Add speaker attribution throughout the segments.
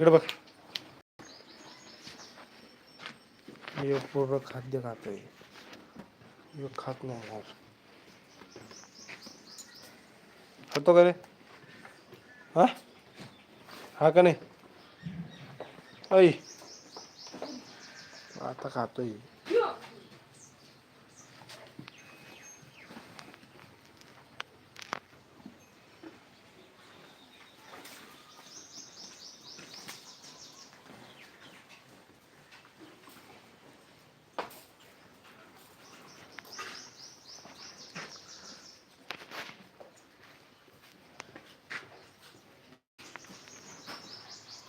Speaker 1: इकडे बघ. हे पूर्ण खाद्य खातोय. हे खात नाही यार खातो का रे? हा? हा का नाही? ऐ. आता खातोय.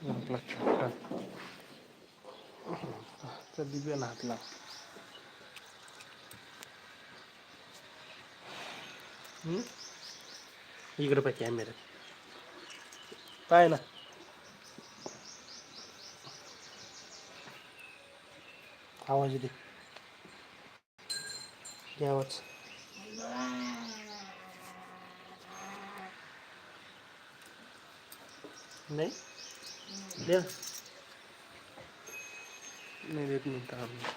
Speaker 1: बघित आपला छोटा तर दिव्याला हात लाव हम्म? इकडे पाय कॅमेरा पाय ना आवाज दे दे आवाज नाही दे ना. नाही देत नाही आम्ही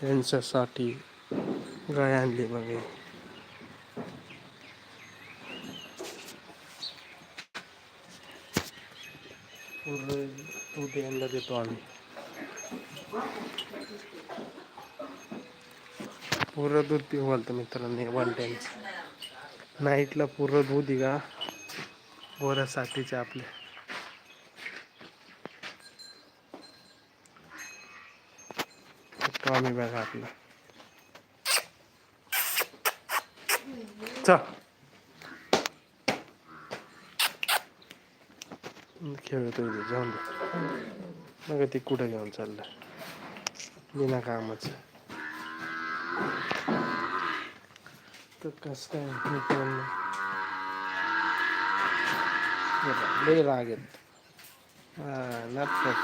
Speaker 1: त्यांच्यासाठी गाय आणली बघ. पूर्ण दूध यांना देतो आम्ही. पूर्ण दूध पिऊ घालतो मित्रांनी वन टाइमचं नाईटला पूर्ण दूध आहे का? गोऱ्यासाठीचे आपले. तो आम्ही बघा आपला. चल. खेळतो जाऊन दे. मग ती कुठं घेऊन चाललं बिना कामाचं. তো কাজটা নিতে
Speaker 2: পারলো বেলাগেদ laptop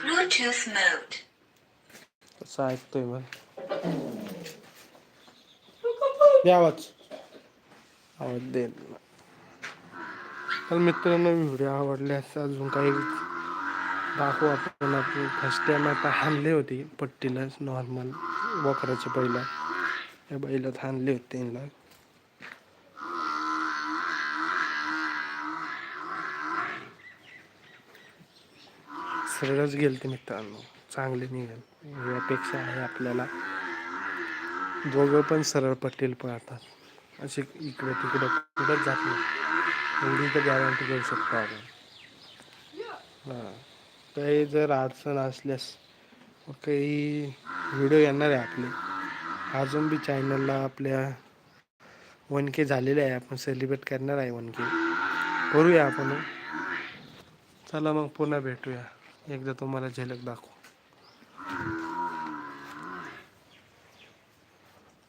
Speaker 3: Bluetooth mode.
Speaker 1: Sahip duymadım. द्यावाच. आवाज दे. तर मित्रांनो व्हिडिओ आवडल्यास अजून काही दाखवू आपण. आपण फर्स्ट टाइम आता हाणले होते पट्टीला नॉर्मल वखराच्या पहिला. त्या बैलात हाणले होते त्यांना. सरळच गेल ते मित्रांनो. चांगले निघाल. यापेक्षा आहे आपल्याला दोघं पण सरळ पटेल पळतात. असे इकडं तिकडं कुठंच जात नाही. एवढी तर गॅरंटी घेऊ शकतो आपण. हां. काही जर अडचण असल्यास मग काही व्हिडिओ येणार आहे आपले. अजून बी चॅनलला आपल्या वन के झालेले आहे. आपण सेलिब्रेट करणार आहे वन के करूया आपण. चला मग पुन्हा भेटूया. एकदा तुम्हाला झलक दाखवू.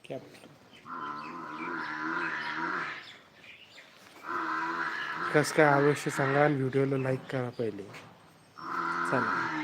Speaker 1: हो? कसं काय आवश्यक सांगा आणि व्हिडिओला लाईक करा पहिले. चला.